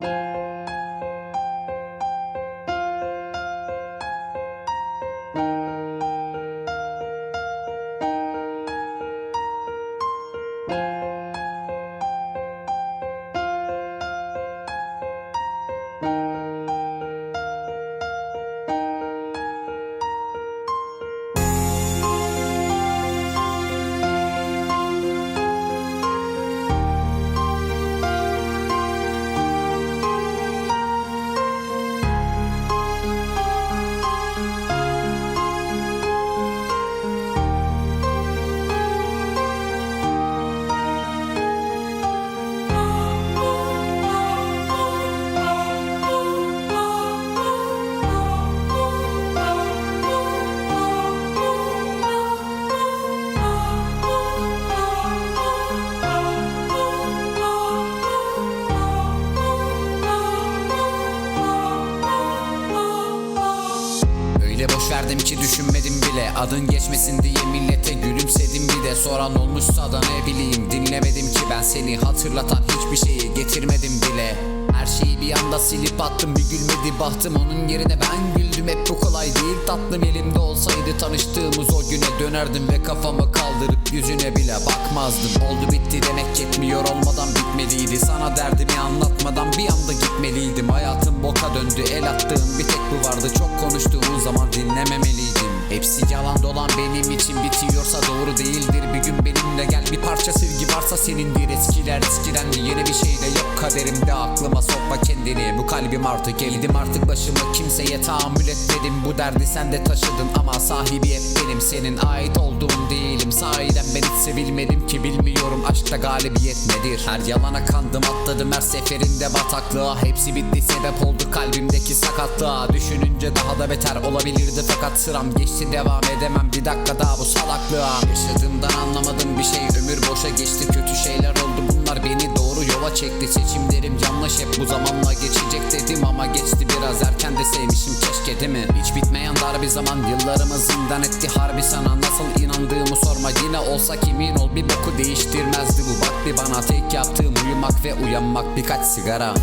thank you. Öyle boş verdim ki düşünmedim bile. Adın geçmesin diye millete gülümsedim bir de. Soran olmuşsa da ne bileyim Dinlemedim ki ben seni. Hatırlatan hiçbir şeyi getirmedim bile. Her şeyi bir anda silip attım bir gülmedi bahtım. Onun yerine ben güldüm hep bu kolay değil. Tatlım Elimde olsaydı tanıştığımız o güne dönerdim Ve kafamı kaldırıp yüzüne bile bakmazdım. Oldu bitti demek yetmiyor olmadan bitmeliydi. Sana derdimi anlatmadan bir anda gitmeliydim. Hayatım boka döndü el attığım bir tek bu vardı. Çok konuştuğun zaman dinlememeliydim. Hepsi yalan dolan benim için bitiyorsa doğru değildir. Bir gün benimle gel bir parça sevgi varsa senindir. Eskiler eskiden de yeni bir şey de yok kaderimde. Aklıma sokma kendini bu kalbim artık Eğdim. Artık başımı kimseye tahammül etmedim. Bu derdi sen de taşıdın ama sahibi hep benim. Senin ait sahiden ben hiç sevilmedim ki Bilmiyorum. Aşkta galibiyet nedir? Her yalana kandım atladım. Her seferinde bataklığa. Hepsi bitti sebep oldu kalbimdeki sakatlığa. Düşününce daha da beter olabilirdi fakat sıram geçti devam edemem. Bir dakika daha bu salaklığa. Yaşadığımdan anlamadım bir şey. Ömür boşa geçti kötü şeyler oldu. Yola çekti Seçimlerim yanlış hep bu zamanla geçecek dedim ama geçti biraz. Erken de sevmişim keşke değil mi? Hiç bitmeyen dar bir zaman. Yıllarımı zindan etti harbi sana. Nasıl inandığımı sorma. Yine olsa kimin ol bir boku değiştirmezdi bu. Bak bir bana tek yaptığım uyumak ve uyanmak. Birkaç sigara